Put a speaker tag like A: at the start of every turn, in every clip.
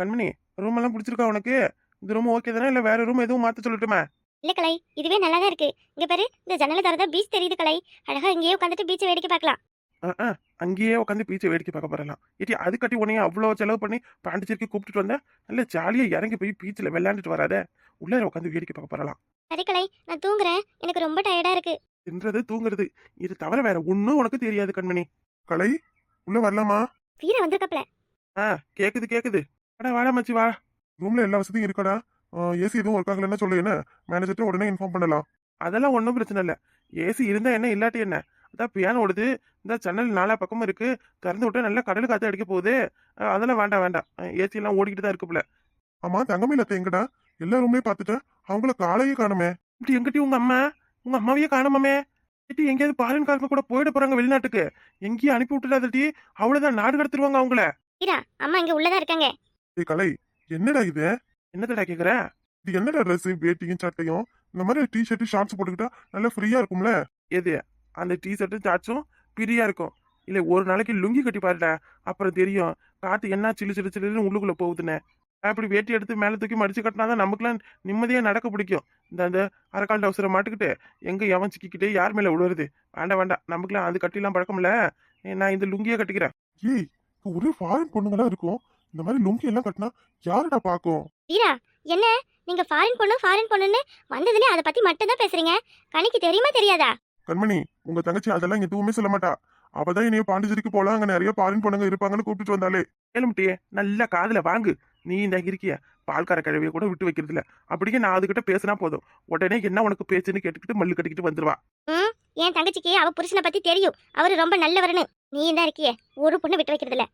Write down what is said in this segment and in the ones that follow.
A: கண்மணி room எல்லாம் பிடிச்சிருக்கா உனக்கு? இந்த ரூம் ஓகே தானே? இல்ல வேற ரூம் எதுவும் மாத்த சொல்லட்டுமா?
B: இல்ல கலை இதுவே நல்லா தான் இருக்கு. இங்க பாரு இந்த ஜன்னல திறந்தா பீச் தெரியுது கலை. அழகா இங்கேயே உட்காந்துட்டு பீச்சை வேடிக்கை பார்க்கலாம்.
A: ஆ, ஆ, அங்கேயே உட்காந்து பீச்சை வேடிக்கை பார்க்க போறலாம். ஏட்டி அது கட்டி உடனே அவ்வளோ செலவு பண்ணி பாண்டிச்சேரிக்கு கூப்பிட்டுட்டு வந்தேன் நல்ல ஜாலியா இறங்கி போய் பீச்சில் விளையாண்டுட்டு வராத. உள்ளே உட்காந்து வேடிக்கை பார்க்க போறலாம்.
B: சரி கலை நான் தூங்குறேன். எனக்கு ரொம்ப டயர்டா இருக்கு.
A: தின்றது தூங்குறது. இது தவிர வேற ஒன்றும் உனக்கு தெரியாது கண்மணி. கலை உள்ள வரலாமா?
B: வீர வந்திருக்கப்பல
A: ஆ கேக்குது கேக்குது. வாடா வாடா மச்சி வா. ரூம்ல எல்லா வசதியும் இருக்கடா. ஏசி எதுவும் ஒர்க் ஆகலன்னா சொல்லு என்ன? மேனேஜர்ட்ட உடனே இன்ஃபார்ம் பண்ணலாம். அதெல்லாம் ஒன்றும் பிரச்சனை இல்லை. ஏசி இருந்தா என்ன இல்லாட்டி என்ன? அதான் பியானோ ஓடுது. இந்த ஜன்னல் நாலா பக்கமும் இருக்கு. திறந்து விட்டா நல்லா கடல் காத்து அடிக்க போகுது. அதெல்லாம் வேண்டாம் வேண்டாம். ஏசி எல்லாம் ஓடிக்கிட்டு தான் இருக்குப்புல ஆமா தங்கமே அத்தை எங்கடா? எல்லா ரூம்லயும் பார்த்துட்டேன். அவங்கள காலையே காணுமே. இப்படி எங்கிட்டயும் உங்க அம்மா? உங்க அம்மாவையே காணுமாமே? ஏட்டி எங்கேயாவது பாரின் காரங்க கூட போயிட போறாங்க வெளிநாட்டுக்கு. எங்கேயும் அனுப்பி விட்டுடாதட்டி அவ்வளவுதான் நாடு கடத்திடுவாங்க அவங்கள.
B: அம்மா இங்க உள்ளதா இருக்காங்க.
A: ஏய் கலை என்னடா இது? என்னடா கேக்குற? இது என்னடா ட்ரெஸ் வேட்டியும் சட்டையும்? இந்த மாதிரி டி ஷர்ட் ஷார்ட்ஸ் போட்டுக்கிட்டா நல்லா ஃப்ரீயா இருக்கும்ல? எது? அந்த டி ஷர்ட்டும் ஷார்ட்ஸும் ஃப்ரீயா இருக்கும். இல்ல ஒரு நாளைக்கு லுங்கி கட்டி பாருடா. அப்புறம் தெரியும் காத்து என்ன சிலு சிலு சிலுன்னு உள்ளுக்குள்ள போகுதுன்னு. அப்படி வேட்டி எடுத்து மேல தூக்கி மடிச்சு கட்டினாதான் நமக்குலாம் நிம்மதியா நடக்க பிடிக்கும். இந்த அந்த அரக்கால் டவுசரை மாட்டுக்கிட்டு எங்க எவன் சிக்கிக்கிட்டு யார் மேல விழுவுறது வேண்டாம் வேண்டாம். நமக்குலாம் அது கட்டிலாம் பழக்கம்ல. நான் இந்த லுங்கியே கட்டிக்கிறேன். ஏய் ஒரே ஃபாரின் பொண்ணுங்களா இருக்கும். இந்த மாதிரி லுங்கி எல்லாம் கட்டினா யாருடா பாக்கும்
B: வீரா என்ன? நீங்க ஃபாரின் பொண்ணு ஃபாரின் பொண்ணுன்னு வந்ததுல அதை பத்தி மட்டும் தான் பேசுறீங்க. கணிக்கு தெரியுமா தெரியாதா?
A: கண்மணி உங்க தங்கச்சி அதெல்லாம் எதுவுமே சொல்ல மாட்டா அவதான் இனியும் பாண்டிச்சேரிக்கு போலாம் அங்க நிறைய பாரின் பொண்ணுங்க இருப்பாங்கன்னு கூப்பிட்டு வந்தாலே கேளுமுட்டியே நல்ல காதுல வாங்கு. நீ இந்த இருக்கிய? பால்கார கிழவிய கூட விட்டு வைக்கிறது இல்ல அப்படியே நான் அதுகிட்ட பேசினா போதும். உடனே என்ன உனக்கு பேச்சுன்னு கேட்டுக்கிட்டு மல்லு கட்டிக்கிட்டு வந்துருவா.
B: ம் என் தங்கச்சிக்கு அவ புருஷனை பத்தி தெரியும். அவரு ரொம்ப நல்லவர்னு நீ தான் இருக்கியே? ஒரு பொண்ணு விட்டு வைக்கிறது இல்ல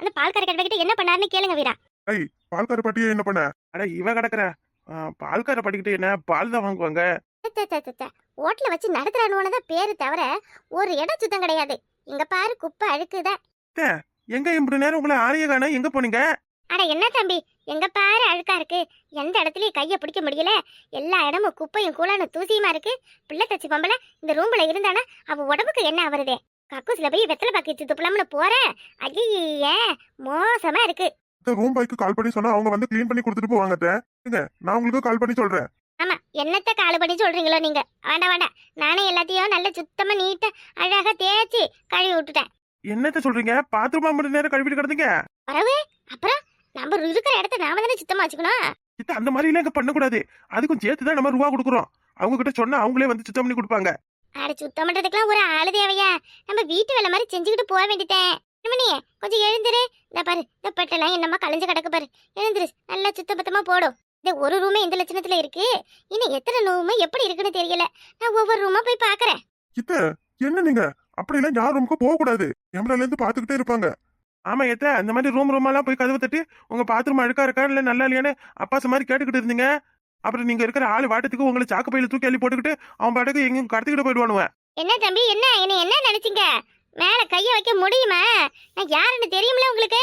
B: அந்த பால்கார கிட்ட என்ன பண்ணாருன்னு கேளுங்க வீரா.
A: பால்கார பாட்டியே என்ன பண்ண? அட இவ கிடக்குற. பால்கார பாட்டிக்கிட்டு என்ன? பால் தான் வாங்குவாங்க.
B: ஓட்டல வச்சு நடத்துறானுவனு தான் பேரு தவிர ஒரு இடம் சுத்தம் கிடையாது. இங்க பாரு குப்பை அழுக்குதான்
A: எங்க இப்படி நேரம் உங்களை ஆரிய காண எங்க போனீங்க?
B: அட என்ன தம்பி? எங்க பாரு அழுக்கா இருக்கு. எந்த இடத்துலயும் கைய பிடிக்க முடியல. எல்லா இடமும் குப்பையும் கூலான தூசியுமா இருக்கு. பிள்ளை தச்சு பொம்பளை இந்த ரூம்ல இருந்தானா அவ உடம்புக்கு என்ன ஆவறதே? கக்கூஸ்ல போய் வெத்தலை பாக்கி துப்பலாம்னு போற? ஐயே மோசமா இருக்கு.
A: ரூம் பாய்க்கு கால் பண்ணி சொன்னா அவங்க வந்து க்ளீன் பண்ணி கொடுத்துட்டு போவாங்க நான் உங்களுக்கு கால் பண்ணி சொல்றேன்.
B: ஆமா என்னத்த காலு பண்ணி சொல்றீங்களோ நீங்க? வேண்டாம் வேண்டாம் நானே எல்லாத்தையும் நல்ல சுத்தமா நீட்டா அழகா தேய்ச்சி கழுவி விட்டுட்டேன்.
A: என்னத்த சொல்றீங்க? பாத்ரூம் நேரம் கழுவிட்டு கிடந்தீங்க.
B: வரவே அப்புறம்? நம்ம இருக்கிற இடத்த நாம தானே சுத்தமா வச்சுக்கணும்.
A: இது அந்த மாதிரி எல்லாம் பண்ணக்கூடாது. அதுக்கும் சேர்த்து தான் நம்ம ரூபா கொடுக்குறோம். அவங்க கிட்ட சொன்னா அவங்களே வந்து சுத்தம் பண்ணி கொடுப்பாங்க.
B: அட சுத்தம் பண்றதுக்குலாம் ஒரு ஆளு தேவையா? நம்ம வீட்டு வேலை மாதிரி செஞ்சுக்கிட்டு போக வேண்டியதேன் மணியே கொஞ்சம் எழுந்துரு. இந்த பாரு இந்த பெட்டெல்லாம் என்னமா கலைஞ்சு கிடக்கு பாரு. எழுந்துரு நல்லா சுத்த பத்தமா போடும் இந்த ஒரு ரூமே இந்த லட்சணத்துல இருக்கு. இன்னும் எத்தனை ரூமு எப்படி இருக்குன்னு தெரியல. நான் ஒவ்வொரு ரூமா போய் பாக்குறேன்.
A: இத்த என்ன நீங்க? அப்படி எல்லாம் யார் ரூமுக்கு போக கூடாது கேமரால இருந்து பாத்துக்கிட்டே இருப்பாங்க. ஆமா ஏத்த அந்த மாதிரி ரூம் ரூமெல்லாம் போய் கதவு தட்டி உங்க பாத்ரூம் அழுக்கா இருக்கா இல்ல நல்லா இல்லையான்னு அப்பாஸ் மாதிரி கேட்டுக்கிட்டு இருந்தீங்க? அப்புறம் நீங்க இருக்கிற ஆள் வாட்டத்துக்கு உங்களை சாக்கு பையில தூக்கி அள்ளி போட்டுக்கிட்டு அவன் பாட்டுக்கு எங்கேயும் கடத்திக்கிட்டு போயிடுவானுவன்
B: என்ன தம்பி என்ன? என்ன என்ன நினைச்சீங்க? மேல கைய வைக்க முடியுமா? நான் யாருன்னு தெரியுமில உங்களுக்கு?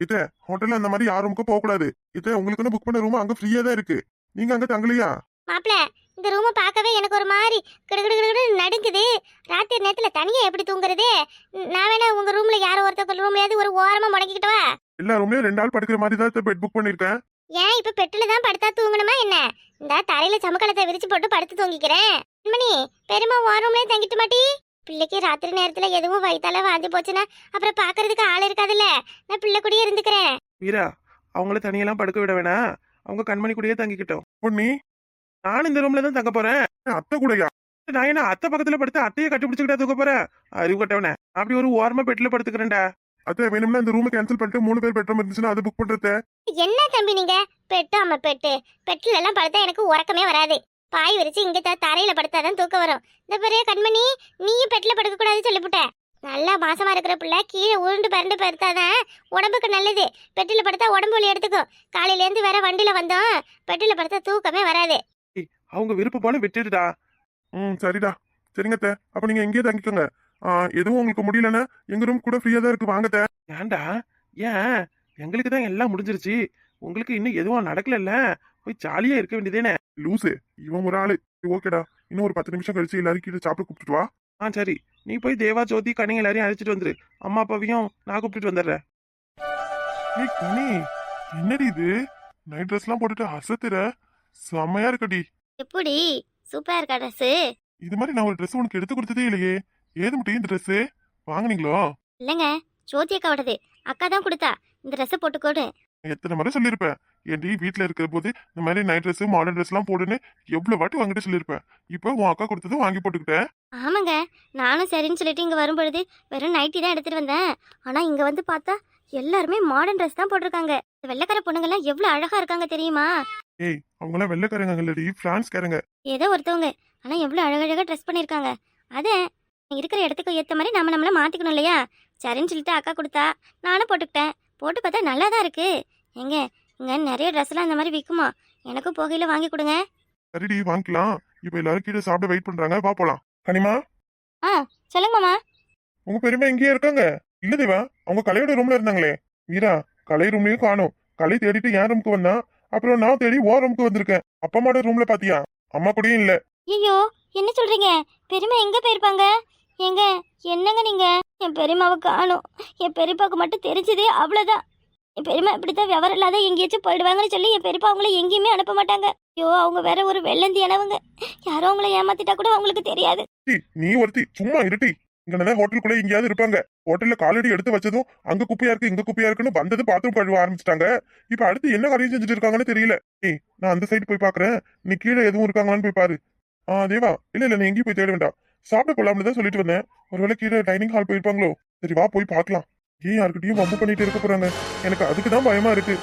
A: இத்த ஹோட்டல்ல அந்த மாதிரி யார் ரூமுக்கு போக கூடாது இத்த உங்களுக்குன்னு புக் பண்ண ரூம் அங்க ஃப்ரீயா தான் இருக்கு. நீங்க அங்க தங்கலையா?
B: மாப்பிள இந்த ரூமை பார்க்கவே எனக்கு ஒரு மாதிரி கிடுகிடு நடுங்குது. ராத்திரி நேரத்துல தனியா எப்படி தூங்குறது? நான் வேணா உங்க ரூம்ல யாரோ ஒருத்தர் ரூம்லயாவது ஒரு ஓரமா முடங்கிக்கிட்டவா
A: எல்லா ரூம்லயும் ரெண்டு ஆள் படுக்கிற மாதிரி தான் பெட் புக் பண்ணிருக்கேன்.
B: ஏன் இப்ப பெட்டில தான் படுத்தா தூங்கணுமா என்ன? இந்த தரையில சமக்கலத்தை விரிச்சு போட்டு படுத்து தூங்கிக்கிறேன். மணி பெருமா உன் ரூம்லயே தங்கிட்டு மாட்டி. பிள்ளைக்கு ராத்திரி நேரத்துல எதுவும் வயித்தால வாந்தி போச்சுன்னா அப்புறம் பாக்குறதுக்கு ஆள் இருக்காதுல்ல. நான் பிள்ளை கூடயே இருந்துக்கிறேன்.
A: வீரா அவங்கள தனியெல்லாம் படுக்க விட வேணாம். அவங்க கண்மணி கூடயே தங்கிக்கிட்டோம். பொண்ணி நான் இந்த ரூம்ல தான் தங்க போறேன். அத்தை கூடயா? நான் என்ன அத்தை பக்கத்துல படுத்து அத்தையை கட்டுப்பிடிச்சுக்கிட்டா தூக்க போறேன் அறிவு கட்டவனே. அப்படி ஒரு ஓரமா பெட்ல படுத்துக்கிறேன்டா. அத்தை வேணும்னா இந்த ரூமை கேன்சல் பண்ணிட்டு மூணு பேர் பெட்ரூம் இருந்துச்சுன்னா அது புக் பண்றது?
B: என்ன தம்பி நீங்க? பெட்டு அம்மா பெட்டு. பெட்ல எல்லாம் படுத்தா எனக்கு உறக்கமே வராது. பாய் விரிச்சு இங்க தரையில படுத்தாதான் தூக்கம் வரும். இந்த பெரிய கண்மணி நீயும் பெட்ல படுக்க கூடாதுன்னு சொல்லிவிட்டேன் நல்லா மாசமா இருக்கிற பிள்ளை கீழே உருண்டு பரண்டு படுத்தாதான் உடம்புக்கு நல்லது. பெட்டில படுத்தா உடம்பு வலி எடுத்துக்கும். காலையில இருந்து வேற வண்டியில வந்தோம். பெட்டில படுத்தா தூக்கமே வராது.
A: அவங்க விருப்பம் போல விட்டுடுடா. ம் சரிடா. சரிங்க அத்தை. அப்ப நீங்க எங்கேயே தங்கிக்கோங்க. ஆ, எதுவும் உங்களுக்கு முடியலன்னா எங்க ரூம் கூட ஃப்ரீயா தான் இருக்கு. வாங்கத்த ஏன்டா? ஏன்? எங்களுக்கு தான் எல்லாம் முடிஞ்சிருச்சு. உங்களுக்கு இன்னும் எதுவும் நடக்கலல்ல? போய் ஜாலியா இருக்க வேண்டியதேனே லூசு. இவன் ஒரு ஆளு. ஓகேடா. இன்னும் ஒரு பத்து நிமிஷம் கழிச்சு எல்லாரும் கீழே சாப்பிட கூப்பிட்டு வா. ஆ சரி. நீ போய் தேவா ஜோதி கனி எல்லாரையும் அழைச்சிட்டு வந்துரு. அம்மா அப்பாவையும் நான் கூப்பிட்டுட்டு வந்துடுறேன். ஏய் கனி.
C: என்னடி இது? நைட் ட்ரெஸ்லாம் போட்டுட்டு அசத்துற. செம்மையா இருக்கடி.
B: எப்படி சூப்பரா இருக்கா ட்ரெஸ்
C: இது மாதிரி நான் ஒரு ட்ரெஸ் உனக்கு எடுத்து கொடுத்ததே இல்லையே. ஏது மட்டும் இந்த ட்ரெஸ் வாங்குனீங்களோ?
B: இல்லைங்க ஜோதி அக்காவோடது அக்கா தான் கொடுத்தா. இந்த ட்ரெஸ்ஸை போட்டுக்கோடு
C: எத்தனை முறை சொல்லியிருப்பேன் ஏன்டி வீட்டில் இருக்கிற போது இந்த மாதிரி நைட் ட்ரெஸ் மாடர்ன் ட்ரெஸ்லாம் போடுன்னு எவ்வளோ வாட்டி வாங்கிட்டு சொல்லியிருப்பேன் இப்போ உன் அக்கா கொடுத்தது வாங்கி போட்டுக்கிட்டேன்
B: ஆமாங்க நானும் சரின்னு சொல்லிட்டு இங்கே வரும்பொழுது வெறும் நைட்டி தான் எடுத்துட்டு வந்தேன். ஆனால் இங்கே வந்து பார்த்தா எல்லாருமே மாடர்ன் ட்ரெஸ் தான் போட்டிருக்காங்க. வெள்ளைக்கார பொண்ணுங்கெல்லாம் எவ்வளோ அழகா இருக்காங்க தெரியுமா?
C: ஏய் அவங்களாம் வெள்ளைக்காரங்க இல்லடி பிரான்ஸ்காரங்க.
B: ஏதோ ஒருத்தவங்க. ஆனால் எவ்வளோ அழகழகாக ட்ரெஸ் பண்ணியிருக்காங்க அதே இருக்கிற இடத்துக்கு ஏற்ற மாதிரி நம்ம நம்மள மாற்றிக்கணும் இல்லையா? சரின்னு சொல்லிட்டு அக்கா கொடுத்தா நானும் போட்டுக்கிட்டேன். போட்டு பார்த்தா நல்லா தான் இருக்கு. எங்க இங்கே நிறைய ட்ரெஸ்லாம் இந்த மாதிரி விற்குமா எனக்கும் போகையில் வாங்கி கொடுங்க.
C: சரிடி வாங்கிக்கலாம். இப்போ எல்லாரும் கீழே சாப்பிட வெயிட் பண்றாங்க. வா போலாம். கனிமா?
B: சொல்லுங்க மாமா
C: உங்க பெருமை இங்கேயே இருக்காங்க. இல்ல தேவா அவங்க கலையோட ரூம்ல இருந்தாங்களே. வீரா கலை ரூம்லயும் காணோம். கலை தேடிட்டு என் ரூமுக்கு வந்தான். அப்புறம் நான் தேடி ஓ ரூமுக்கு வந்திருக்கேன். அப்பா அம்மாட ரூம்ல பாத்தியா? அம்மா கூடயும் இல்ல.
B: ஐயோ என்ன சொல்றீங்க? பெரியம்மா எங்க போயிருப்பாங்க? எங்க என்னங்க நீங்க? என் பெரியம்மாவை காணும். என் பெரியப்பாவுக்கு மட்டும் தெரிஞ்சதே அவ்வளவுதான். என் பெரியம்மா இப்படித்தான் விவரம் இல்லாத எங்கேயாச்சும் போயிடுவாங்கன்னு சொல்லி என் பெரியப்பா அவங்கள எங்கேயுமே அனுப்ப மாட்டாங்க. ஐயோ அவங்க வேற ஒரு வெள்ளந்தியானவங்க யாரோ அவங்கள ஏமாத்திட்டா கூட அவங்களுக்கு தெரியாது.
C: நீ ஒருத்தி சும்மா இருட்டி இங்கனதான் ஹோட்டலுக்குள்ள எங்கேயாவது இருப்பாங்க. ஹோட்டல்ல காலடி எடுத்து வச்சதும் அங்க குப்பையா இருக்கு இங்க குப்பையா இருக்குன்னு வந்தது பாத்ரூம் கழுவ ஆரம்பிச்சிட்டாங்க. இப்ப அடுத்து என்ன காரியம் செஞ்சுட்டு இருக்காங்கன்னு தெரியல. ஏய் நான் அந்த சைடு போய் பாக்குறேன். நீ கீழே எதுவும் இருக்காங்களான்னு போய் பாரு. ஆ தேவா இல்ல இல்ல நீ எங்கேயும் போய் தேட வேண்டாம். சாப்பிட போலாம்னு தான் சொல்லிட்டு வந்தேன். ஒருவேளை கீழே டைனிங் ஹால் போயிருப்பாங்களோ? சரி வா போய் பார்க்கலாம். ஏன் யாருக்கிட்டையும் வம்பு பண்ணிட்டு இருக்க போறாங்க? எனக்கு அதுக்கு தான் பயமா இருக்கு.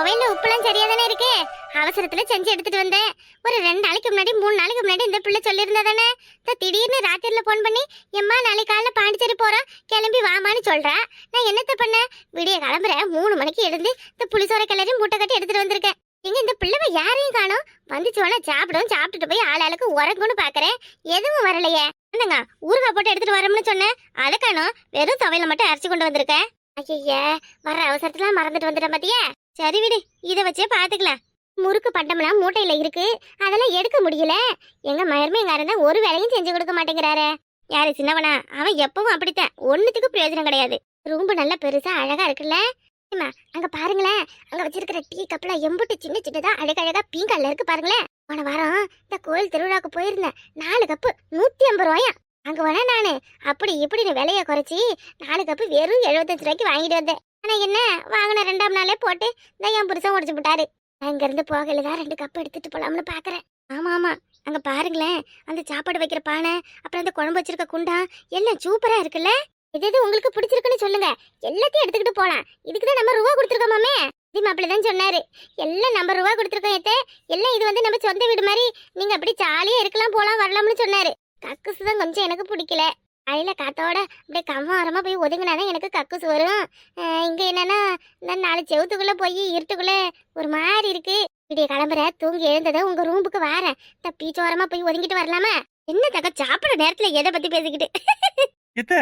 B: துவையில உப்புலாம் சரியா தானே இருக்கு? அவசரத்துல செஞ்சு எடுத்துட்டு வந்தேன். ஒரு ரெண்டு நாளைக்கு முன்னாடி மூணு நாளைக்கு முன்னாடி இந்த பிள்ளை சொல்லியிருந்தா தானே இந்த திடீர்னு ராத்திரில போன் பண்ணி எம்மா நாளைக்கு காலைல பாண்டிச்சேரி போறோம். கிளம்பி வாமான்னு சொல்றா. நான் என்னத்த பண்ண விடிய கிளம்புறேன். மூணு மணிக்கு எழுந்து இந்த புளிசோர கிளறி மூட்டை கட்டி எடுத்துட்டு வந்திருக்கேன். எங்க இந்த பிள்ளை யாரையும் காணும்? வந்துச்சு வேணா சாப்பிடும் சாப்பிட்டுட்டு போய் ஆள் ஆளுக்கு உறங்கும்னு பாக்குறேன். எதுவும் வரலையே. என்னங்க ஊறுகாய் போட்டு எடுத்துட்டு வரோம்னு சொன்னேன். அதை காணும். வெறும் துவையில மட்டும் அரைச்சு கொண்டு வந்திருக்கேன். ஐயா வர அவசரத்துல மறந்துட்டு வந்துட்டேன் பாத்தியா? சரி விடு இதை வச்சே பாத்துக்கலாம். முறுக்கு பட்டம்லாம் மூட்டையில இருக்கு அதெல்லாம் எடுக்க முடியல. எங்க மருமையங்காரன் தான் ஒரு வேலையும் செஞ்சு கொடுக்க மாட்டேங்கிறாரே. யாரு சின்னவனா? அவன் எப்பவும் அப்படித்தான். ஒண்ணுத்துக்கு பிரயோஜனம் கிடையாது. ரொம்ப நல்ல பெருசா அழகா இருக்குல்ல? ஏம்மா, அங்க பாருங்களேன். அங்க வச்சிருக்கிற டீ கப்ல எம்புட்டு சின்ன சின்னதா அழகழகா பீங்கால இருக்கு பாருங்களேன் போன வாரம் இந்த கோயில் திருவிழாக்கு போயிருந்தேன். நாலு கப்பு நூத்தி ஐம்பது ரூபாயா அங்க வேணா நானு. அப்படி இப்படின்னு விலைய குறைச்சி நாலு கப்பு வெறும் எழுபத்தஞ்சு ரூபாய்க்கு வாங்கிட்டு வந்தேன். ஆனா என்ன? வாங்கின ரெண்டாம் நாளே போட்டு இந்த என் புருஷன் உடச்சு விட்டாரு அங்க இருந்து போகையில தான் ரெண்டு கப் எடுத்துட்டு போலாம்னு பாக்குறேன். ஆமா ஆமா. அங்க பாருங்களேன். அந்த சாப்பாடு வைக்கிற பானை அப்புறம் அந்த குழம்பு வச்சிருக்க குண்டா எல்லாம் சூப்பரா இருக்குல்ல? எது எது உங்களுக்கு பிடிச்சிருக்குன்னு சொல்லுங்க. எல்லாத்தையும் எடுத்துக்கிட்டு போலாம். இதுக்கு தான் நம்ம ரூபா கொடுத்துருக்கோமாமே? இது மாப்பிள்ள தான் சொன்னாரு. எல்லாம் நம்ம ரூபா கொடுத்துருக்கோம் ஏத்தே. எல்லாம் இது வந்து நம்ம சொந்த வீடு மாதிரி. நீங்க அப்படி ஜாலியா இருக்கலாம் போலாம் வரலாம்னு சொன்னாரு. கக்குசு தான் கொஞ்சம் எனக்கு பிடிக்கல. அழில காத்தோட அப்படியே கம்மாரமா போய் ஒதுங்கினாதான் எனக்கு கக்குசு வரும். இங்க என்னன்னா இந்த நாலு செவத்துக்குள்ள போய் இருட்டுக்குள்ள ஒரு மாதிரி இருக்கு. விடிய கிளம்புற தூங்கி எழுந்ததும் உங்க ரூமுக்கு வாரேன். இந்த பீச்சோரமா போய் ஒதுங்கிட்டு வரலாமா? என்ன தக்க சாப்பிட நேரத்துல எதை பத்தி பேசிக்கிட்டு?
C: எத்த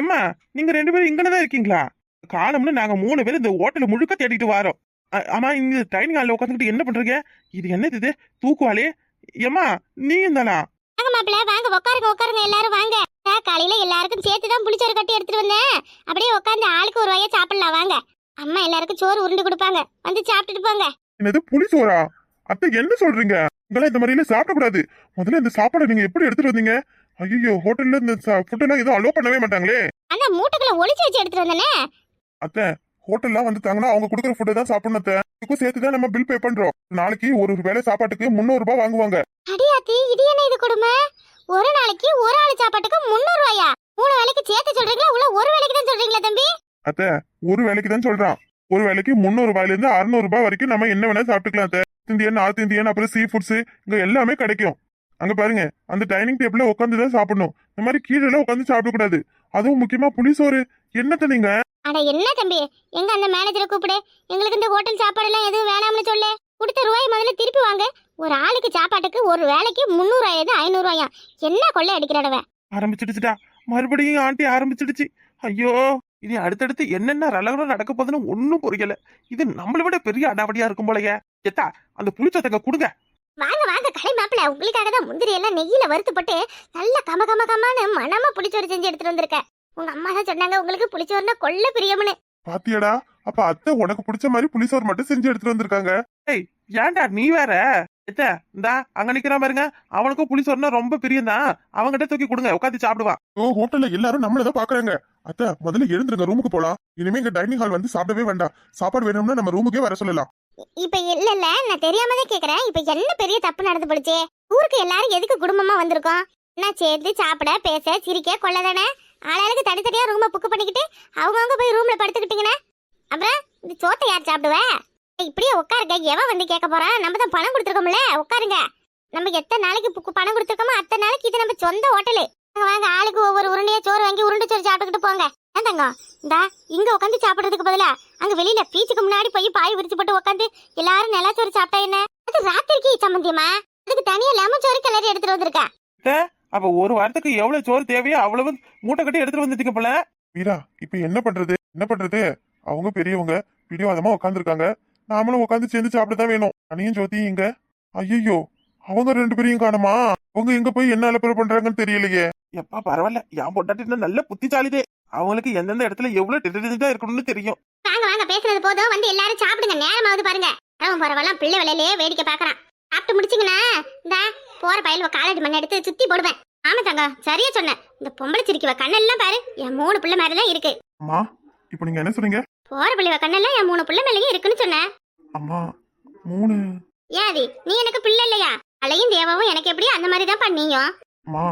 C: எம்மா நீங்க ரெண்டு பேரும் இங்கனதான் இருக்கீங்களா? காலம்னு நாங்க மூணு பேர் இந்த ஹோட்டல் முழுக்க தேடிட்டு வரோம். ஆமா இங்க டைனிங் ஹால்ல உட்காந்துக்கிட்டு என்ன பண்றீங்க? இது என்னது இது? தூக்குவாளே? எம்மா நீயும் தானா?
B: வாங்க மாப்பிள்ள வாங்க உட்காருங்க உட்காருங்க எல்லாரும் வாங்க. காலையில எல்லாருக்கும் சேர்த்து தான் புளிச்சோறு கட்டி எடுத்துட்டு வந்தேன். அப்படியே உட்காந்து ஆளுக்கு ஒரு வாயா சாப்பிடலாம் வாங்க. அம்மா எல்லாருக்கும் சோறு உருண்டு கொடுப்பாங்க. வந்து சாப்பிட்டுட்டு போங்க.
C: என்னது புளிசோரா அத்தை என்ன சொல்றீங்க? உங்களாம் இந்த மாதிரிலாம் சாப்பிடக்கூடாது முதல்ல இந்த சாப்பாடை நீங்க எப்படி எடுத்துட்டு வந்தீங்க? ஐயோ ஹோட்டல்ல இந்த ஃபுட்டெல்லாம் எதுவும் அலோவ் பண்ணவே மாட்டாங்களே.
B: அந்த மூட்டைக்குள்ள ஒளிச்சு வச்சு எடுத்துட்டு வந்தேனே.
C: அத்தை ஹோட்டல்லாம் வந்துட்டாங்கன்னா அவங்க கொடுக்குற ஃபுட்டை தான் சாப்பிடணும் அத்தை. இதுக்கும் சேர்த்து தான் நம்ம பில் பே பண்றோம். நாளைக்கு ஒரு வேளை சாப்பாட்டுக்கு முந்நூறு ரூபாய் வாங்குவாங்க.
B: அடியாத்தி இது என்ன இது கொடுமை? ஒரு நாளைக்கு ஒரு ஆள் சாப்பாட்டுக்கு முந்நூறு ரூபாயா? மூணு வேலைக்கு சேர்த்து சொல்றீங்களா? உள்ள ஒரு வேலைக்கு தான் சொல்றீங்களா தம்பி?
C: அத்தை ஒரு வேலைக்கு தான் சொல்றான். ஒரு வேலைக்கு முந்நூறு ரூபாயில இருந்து அறுநூறு ரூபாய் வரைக்கும் நம்ம என்ன வேணா சாப்பிட்டுக்கலாம் அத்தை. இந்தியன் நார்த் இந்தியன் அப்புறம் சீ ஃபுட்ஸ் இங்க எல்லாமே கிடைக்கும். அங்க பாருங்க அந்த டைனிங் டேபிள்ல உட்காந்து தான் சாப்பிடணும். இந்த மாதிரி கீழே உட்காந்து சாப்பிடக்கூடாது அதுவும் முக்கியமா புளிசோறு என்னத்த நீங்க?
B: அட என்ன தம்பி? எங்க அந்த மேனேஜரை கூப்பிடு. எங்களுக்கு இந்த ஹோட்டல் சாப்பாடு எல்லாம் எதுவும் வேணாம்னு சொல்லு. கொடுத்த ரூபாய் முதல்ல திருப்பி வாங்க. ஒரு ஆளுக்கு சாப்பாட்டுக்கு ஒரு வேலைக்கு முந்நூறு ரூபாய் ஐநூறு ரூபாயா என்ன கொள்ளை அடிக்கிறடவன்
A: ஆரம்பிச்சிடுச்சுடா. மறுபடியும் ஆண்டி ஆரம்பிச்சிடுச்சு. ஐயோ இனி அடுத்தடுத்து என்னென்ன ரலகலம் நடக்க போகுதுன்னு ஒன்றும் புரியல. இது நம்மளை விட பெரிய அடாவடியா இருக்கும் போலயே. எத்தா அந்த புளிச்சத்தங்க கொடுங்க.
B: வாங்க வாங்க கடை மாப்பிள்ள உங்களுக்காக தான் முந்திரி எல்லாம் நெய்யில வறுத்து போட்டு நல்ல கம கம கமான்னு மனமா புளிச்சோறு செஞ்சு எடுத்துட்டு வந்திருக்கேன் உங்க அம்மா தான் சொன்னாங்க உங்களுக்கு புளிச்சோறுனா கொள்ள பிரியம்னு.
C: பாத்தியாடா அப்ப அத்தை உனக்கு பிடிச்ச மாதிரி புளிசோறு மட்டும் செஞ்சு எடுத்துட்டு வந்திருக்காங்க.
A: ஏய் ஏன்டா நீ வேற? எத்த இந்தா அங்க நிக்கிறான் பாருங்க. அவனுக்கும் புளி சொன்னா ரொம்ப பிரியம்தான் அவன்கிட்ட தூக்கி கொடுங்க உட்காந்து சாப்பிடுவான்.
C: ஓ ஹோட்டல்ல எல்லாரும் நம்மளதான் பாக்குறாங்க. அத்தை முதல்ல எழுந்துருங்க ரூமுக்கு போலாம். இனிமே இங்க டைனிங் ஹால் வந்து சாப்பிடவே வேண்டாம். சாப்பாடு வேணும்னா நம்ம ரூமுக்கே வர சொல்லலாம்.
B: இப்ப இல்ல இல்ல நான் தெரியாம தான் கேக்குறேன். இப்ப என்ன பெரிய தப்பு நடந்து போடுச்சே ஊருக்கு எல்லாரும் எதுக்கு குடும்பமா வந்திருக்கோம்? என்ன சேர்ந்து சாப்பிட பேச சிரிக்க கொள்ளதானே ஆளாளுக்கு தனித்தனியாக ரூமை புக்கு பண்ணிக்கிட்டு அவங்கவுங்க போய் ரூம்ல படுத்துக்கிட்டீங்கன்னா அப்புறம் இந்த சோத்தை யார் சாப்பிடுவேன் இப்படியே உட்காருங்க. எவன் வந்து கேட்க போறான் நம்ம தான் பணம் கொடுத்துருக்கோம்ல உட்காருங்க. நம்ம எத்தனை நாளைக்கு புக்கு பணம் கொடுத்துருக்கோமோ அத்தனை நாளைக்கு இது நம்ம சொந்த ஹோட்டலு வாங்க, ஆளுக்கு ஒவ்வொரு உருண்டையா சோறு வாங்கி உருண்டை சோறு சாப்பிட்டுக்கிட்டு போங்க. ஏன் தங்கம்? இந்தா இங்க உட்காந்து சாப்பிடுறதுக்கு பதிலா அங்க வெளியில பீச்சுக்கு முன்னாடி போய் பாய் விரிச்சு போட்டு உட்காந்து எல்லாரும் நிலாச்சோறு சாப்பிட்டா என்ன? அது ராத்திரிக்கு சம்மந்தியமா அதுக்கு தனியா லெமன் சோறு கிளறி எடுத்துட்டு வந்திருக்கா.
A: அப்ப ஒரு வாரத்துக்கு எவ்வளவு சோறு தேவையோ அவ்வளவு மூட்டை கட்டி எடுத்துட்டு வந்துட்டீங்க போல?
C: வீரா இப்ப என்ன பண்றது? என்ன பண்றது? அவங்க பெரியவங்க பிடிவாதமா உட்காந்துருக்காங்க நாமளும் உட்காந்து சேர்ந்து சாப்பிடதான் வேணும். அனியும் ஜோதியும் இங்க. ஐயோ அவங்க ரெண்டு பேரையும் காணுமா? அவங்க எங்க போய் என்ன அலப்பறை பண்றாங்கன்னு தெரியலையே.
A: எப்பா பரவாயில்ல. என் பொண்டாட்டினா நல்ல புத்திசாலிதே. அவங்களுக்கு எந்தெந்த இடத்துல எவ்வளவு டெலிஜென்டா இருக்கணும்னு தெரியும்.
B: வாங்க வாங்க பேசுறது போதும். வந்து எல்லாரும் சாப்பிடுங்க. நேரமாவது பாருங்க. அவன் பரவாயில்ல பிள்ளை வேலையிலேயே வேடிக்கை பாக்குறான் சாப்பிட்டு முடிச்சிங்கன்னா இந்த போற பயில காலேஜ் மண் எடுத்து சுத்தி போடுவேன். ஆமா தங்க சரியா சொன்னேன் இந்த பொம்பளை சிரிக்குவ கண்ணெல்லாம் பாரு என் மூணு பிள்ளை மாதிரி தான் இருக்கு.
C: அம்மா இப்போ நீங்க என்ன சொன்னீங்க
B: போற பிள்ளை கண்ணெல்லாம் என் மூணு பிள்ளை மேலேயும் இருக்குன்னு சொன்னேன்
C: அம்மா மூணு.
B: ஏன் அது? நீ எனக்கு பிள்ளை இல்லையா? அலையும் தேவாவும் எனக்கு எப்படி அந்த மாதிரி தான் பண்ணீங்க?
C: அம்மா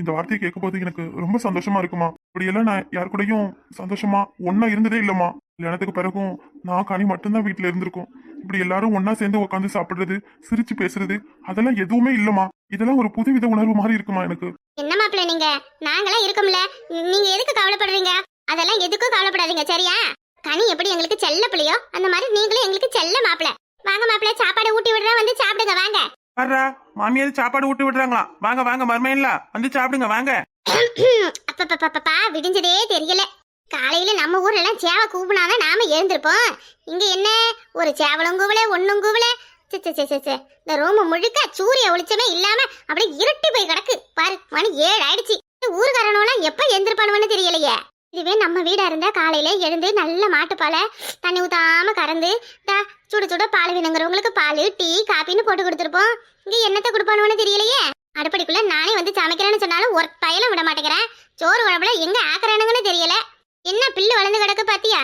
C: இந்த வார்த்தையை கேட்கும் போது எனக்கு ரொம்ப சந்தோஷமா இருக்குமா? இப்படியெல்லாம் நான் யார் கூடயும் சந்தோஷமா ஒன்னா இருந்ததே இல்லம்மா. கல்யாணத்துக்கு பிறகும் நான் கனி மட்டும்தான் வீட்டுல இருந்திருக்கோம். இப்படி எல்லாரும் ஒன்னா சேர்ந்து உட்காந்து சாப்பிடுறது சிரிச்சு பேசுறது அதெல்லாம் எதுவுமே இல்லம்மா. இதெல்லாம் ஒரு புதுவித உணர்வு மாதிரி இருக்குமா எனக்கு?
B: என்ன மாப்பிள்ள நீங்க? நாங்களாம் இருக்கோம்ல. நீங்க எதுக்கு கவலைப்படுறீங்க? அதெல்லாம் எதுக்கும் கவலைப்படாதீங்க சரியா? கனி எப்படி எங்களுக்கு செல்ல பிள்ளையோ அந்த மாதிரி நீங்களும் எங்களுக்கு செல்ல மாப்பிள்ள. வாங்க மாப்பிள்ள சாப்பாடு ஊட்டி விடுறா வந்து சாப்பிடுங்க வாங்க.
A: வர்றா மாமியார் சாப்பாடு ஊட்டி விடுறாங்களாம் வாங்க வாங்க மருமையில வந்து சாப்பிடுங்க வாங்க.
B: அப்பப்பப்பப்பா விடிஞ்சதே தெரியல. காலையில நம்ம ஊர்ல எல்லாம் சேவை கூப்பினாதான் நாம எழுந்திருப்போம். இங்க என்ன? ஒரு சேவலும் கூவல ஒண்ணும் கூவல. இந்த ரூம் முழுக்க சூரிய ஒளிச்சமே இல்லாம அப்படியே இருட்டி போய் கிடக்கு. பாரு மணி ஏழு ஆயிடுச்சு இந்த ஊர்காரனோலாம் எப்ப எழுந்திருப்பானுன்னு தெரியலையே. இதுவே நம்ம வீடா இருந்தா காலையில எழுந்து நல்ல மாட்டுப்பால தண்ணி ஊத்தாம கறந்து தா, சுட சுட பால் வேணுங்கிறவங்களுக்கு பால் டீ காப்பின்னு போட்டு கொடுத்துருப்போம். இங்க என்னத்தை கொடுப்பானுன்னு தெரியலையே. அடுப்படிக்குள்ள நானே வந்து சமைக்கிறேன்னு சொன்னாலும் ஒரு பயலும் விட மாட்டேங்கிறேன். சோறு குழம்புல எங்க ஆக்குறானுங்கன்னு தெரியல. என்ன பில்லு வளர்ந்து கிடக்கு பாத்தியா?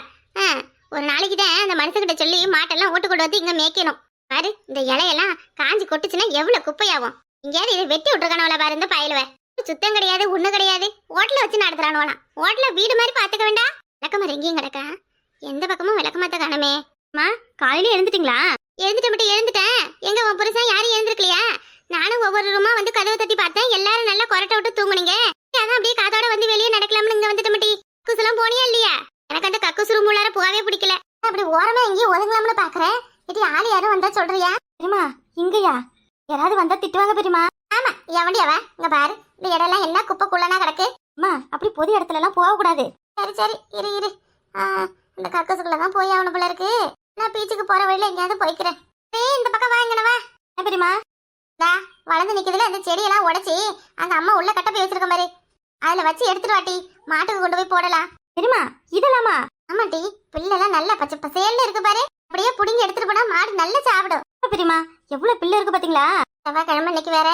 B: ஒரு நாளைக்கு தான் அந்த மனுஷங்கிட்ட சொல்லி மாட்டெல்லாம் ஓட்டு கொண்டு வந்து இங்க மேய்க்கணும். பாரு இந்த இலையெல்லாம் காஞ்சி கொட்டுச்சுன்னா எவ்வளவு குப்பையாகும். எங்கேயாவது இதை வெட்டி விட்டுருக்கானவள பாரு இந்த பயலுவ. சுத்தம் கிடையாது ஒண்ணு கிடையாது. ஹோட்டல வச்சு நடத்துறானுவலாம் ஹோட்டல வீடு மாதிரி பாத்துக்க வேண்டாம் விளக்கமா எங்கேயும் கிடக்கா? எந்த பக்கமும் விளக்கமாத்த காணமே. மா காலையில எழுந்துட்டீங்களா? எழுந்துட்ட மட்டும் எழுந்துட்டேன். எங்க உன் புருஷன் யாரும் எழுந்திருக்கலையா? நானும் ஒவ்வொரு ரூமா வந்து கதவை தட்டி பார்த்தேன். எல்லாரும் நல்லா கொரட்டை விட்டு தூங்குனீங்க. அதான் அப்படியே காதோட வந்து வெளியே நடக்கலாம்னு இங்க வந்துட்டு மட்டி. கக்கூசெல்லாம் போனியா இல்லையா? எனக்கு அந்த கக்கூஸ் ரூம் உள்ளார போகவே பிடிக்கல. அப்படி ஓரமா எங்கேயும் ஒதுங்கலாம்னு பாக்குறேன். இது ஆள் யாரும் வந்தா சொல்றியா? பெரியமா இங்கயா? யாராவது வந்தா திட்டுவாங்க பெரியமா ஆமா எவடி அவ. இங்க பாரு இந்த இடம்லாம் என்ன குப்பை குள்ளனா கிடக்கு. அம்மா அப்படி பொது இடத்துல எல்லாம் போக கூடாது. சரி சரி இரு இரு. இந்த கக்கூசுக்குள்ள தான் போய் ஆகணும் போல இருக்கு. நான் பீச்சுக்கு போற வழியில எங்கேயாவது போய்க்கிறேன். ஏய் இந்த பக்கம் வாங்கினவா என்ன பெரியமா வளர்ந்து நிக்குதுல அந்த செடியெல்லாம் உடைச்சி அந்த அம்மா உள்ள கட்ட போய் வச்சிருக்க மாதிரி அதுல வச்சு எடுத்துட்டு வாட்டி மாட்டுக்கு கொண்டு போய் போடலாம். தெரியுமா? இதெல்லாமா? ஆமாட்டி பிள்ளைலாம் நல்லா பச்சை பசேல்னு இருக்கு பாரு. அப்படியே புடிங்கி எடுத்துட்டு போனா மாடு நல்லா சாப்பிடும். பெரியமா எவ்வளவு பிள்ளை இருக்கு பாத்தீங்களா? செவ்வாய்க்கிழமை இன்னைக்கு வேற.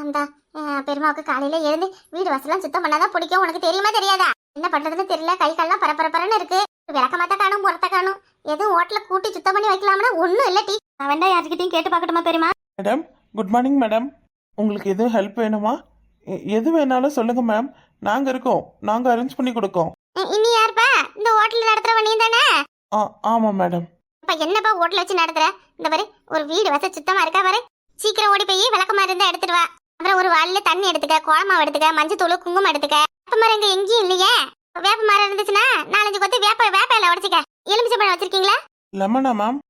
B: அந்த பெருமாவுக்கு காலையில எழுந்து வீடு வசலாம் சுத்தம் பண்ணாதான் பிடிக்கும். உனக்கு தெரியுமா தெரியாதா? என்ன பண்றதுன்னு தெரியல. கை கால்லாம் பரபரப்பரன்னு இருக்கு. விளக்கமாத்த காணும் புறத்த காணும். எதுவும் ஹோட்டல கூட்டி சுத்தம் பண்ணி வைக்கலாம்னா ஒண்ணும் இல்ல டீ. நான் வேண்டா கேட்டு பார்க்கட்டுமா பெரியமா
A: மேடம் குட் மார்னிங் மேடம். உங்களுக்கு எதுவும் ஹெல்ப் வேணுமா? எது வேணாலும் சொல்லுங்க மேம். நாங்க இருக்கோம். நாங்க அரேஞ்ச் பண்ணி கொடுக்கோம்.
B: இனி யாருப்பா? இந்த ஹோட்டல் நடத்துறவ நீ தானே?
A: ஆ ஆமா மேடம்
B: இப்ப என்னப்பா ஹோட்டல் வச்சு நடத்துற? இந்த பாரு ஒரு வீடு வச சுத்தமா இருக்கா பாரு? சீக்கிரம் ஓடி போய் விளக்கமா இருந்தா எடுத்துட்டு வா. அப்புறம் ஒரு வாளில தண்ணி எடுத்துக்க கோலமாவு எடுத்துக்க மஞ்சள் தூள் குங்குமம் எடுத்துக்க. வேப்ப மரம் இங்க எங்கேயும் இல்லையே. வேப்ப மரம் இருந்துச்சுன்னா நாலஞ்சு கொத்து வேப்ப வேப்ப இலை உடச்சிக்க. எலுமிச்சை பழம் வச்சிருக்கீங்களா?
A: லெமனா மேம்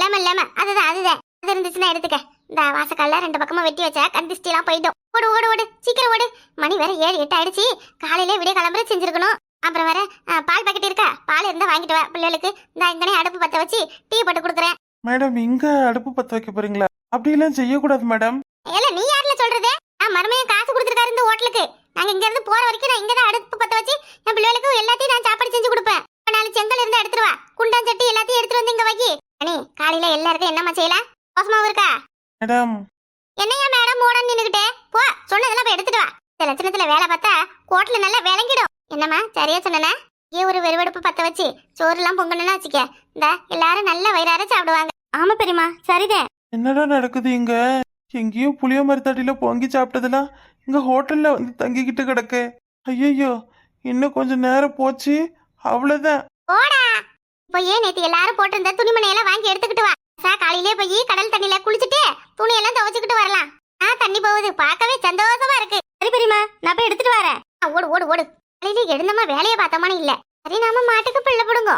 B: லெமன் லெமன் அதுதான் அதுதான். அது இருந்துச்சுன்னா எடுத்துக்க. இந்த வாசக்கால்ல ரெண்டு பக்கமா வெட்டி வச்சா கண் திஷ்டி எல்லாம் போயிடும். ஓடு ஓடு ஓடு. சீக்கிரம் ஓடு. மணி வேற ஏழு எட்டு ஆயிடுச்சு. காலையில விடிய கிளம்புற செஞ்சிருக்கணும். அப்புறம் வேற பால் பாக்கெட் இருக்கா? பால் இருந்தா வாங்கிட்டு வா பிள்ளைகளுக்கு. இந்த இங்கனே அடுப்பு பத்த வச்சு டீ போட்டு கொடுக்குறேன்.
A: மேடம் இங்க அடுப்பு பத்த வைக்க போறீங்களா? அப்படியெல்லாம் செய்யக்கூடாது மேடம்.
B: ஏல நீ யார்ல சொல்றது? நான் மருமையன் காசு கொடுத்துருக்காரு இந்த ஹோட்டலுக்கு. நாங்க இங்க இருந்து போற வரைக்கும் நான் இங்க தான் அடுப்பு பத்த வச்சு என் பிள்ளைகளுக்கு எல்லாத்தையும் நான் சாப்பாடு செஞ்சு கொடுப்பேன். நாலு செங்கல் இருந்தா எடுத்துட்டு வா. குண்டாஞ்சட்டி எல்லாத்தையும் எடுத்துட்டு வந்து இங்க வைக்கி அனி காலையில எல்லாருக்கும் என்னம்மா செய்யலாம் கோசமாவும் இருக்கா?
A: மேடம்.
B: என்னையா மேடம் ஓட நின்னுகிட்டே போ சொன்னதெல்லாம் போய் எடுத்துட்டு வா. இந்த லட்சணத்துல வேலை பார்த்தா கோட்ல நல்லா விளங்கிடும். என்னம்மா சரியா சொன்னனா? ஏ ஒரு வெறுவெடுப்பு பத்த வச்சு சோறு எல்லாம் பொங்கணும்னு வச்சுக்க. இந்த எல்லாரும் நல்ல வயிறார சாப்பிடுவாங்க. ஆமா பெரியமா சரிதான்
A: என்னடா நடக்குது இங்க? எங்கேயோ புளிய மரத்தடியில பொங்கி சாப்பிட்டதெல்லாம் இங்க ஹோட்டல்ல வந்து தங்கிக்கிட்டு கிடக்கு. ஐயோ இன்னும் கொஞ்சம் நேரம் போச்சு. அவ்வளவுதான்.
B: போடா. போய் நேத்து எல்லாரும் போட்டிருந்த துணிமணி எல்லாம் வாங்கி எடுத்துக்கிட்டு வா. சார் காலையிலே போய் கடல் தண்ணியில குளிச்சுட்டு துணி எல்லாம் துவைச்சுக்கிட்டு வரலாம். ஆ தண்ணி போகுது. பார்க்கவே சந்தோஷமா இருக்கு. சரி பெரியமா நான் போய் எடுத்துட்டு வரேன். ஓடு ஓடு ஓடு. காலையில எழுந்தமா வேலையை பார்த்தோமான்னு இல்ல. சரி நாம மாட்டுக்கு பிள்ளை பிடுங்கோ.